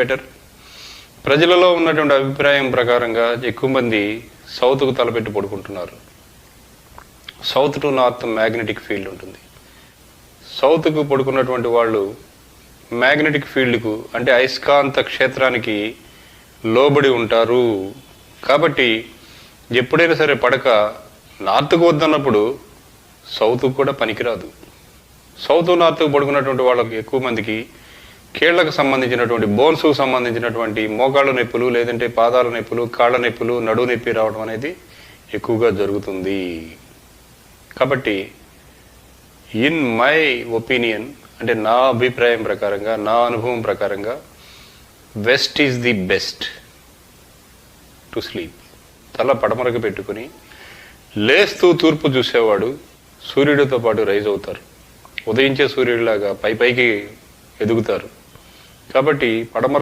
Better ప్రజలలో ఉన్నటువంటి అభిప్రాయం ప్రకారంగా ఎక్కువ మంది సౌత్కు తలపెట్టి పడుకుంటున్నారు. South to north magnetic field ఉంటుంది. సౌత్కు పడుకున్నటువంటి వాళ్ళు మ్యాగ్నెటిక్ ఫీల్డ్కు అంటే అయస్కాంత క్షేత్రానికి లోబడి ఉంటారు. కాబట్టి ఎప్పుడైనా సరే పడక నార్త్కు వద్దన్నప్పుడు సౌత్కు కూడా పనికిరాదు. సౌత్ నార్త్కు పడుకున్నటువంటి వాళ్ళకి ఎక్కువ మందికి కీళ్ళకు సంబంధించినటువంటి బోన్స్కు సంబంధించినటువంటి మోకాళ్ళ నొప్పులు లేదంటే పాదాల నొప్పులు కాళ్ళ నొప్పులు నడువు నొప్పి రావడం అనేది ఎక్కువగా జరుగుతుంది. కాబట్టి ఇన్ మై ఒపీనియన్ అంటే నా అభిప్రాయం ప్రకారంగా నా అనుభవం ప్రకారంగా west is the best to sleep తల పడమరకు పెట్టుకుని లేస్తూ తూర్పు చూసేవాడు సూర్యుడితో పాటు రైజ్ అవుతారు. ఉదయించే సూర్యుడిలాగా పై పైకి ఎదుగుతారు. కాబట్టి పడమర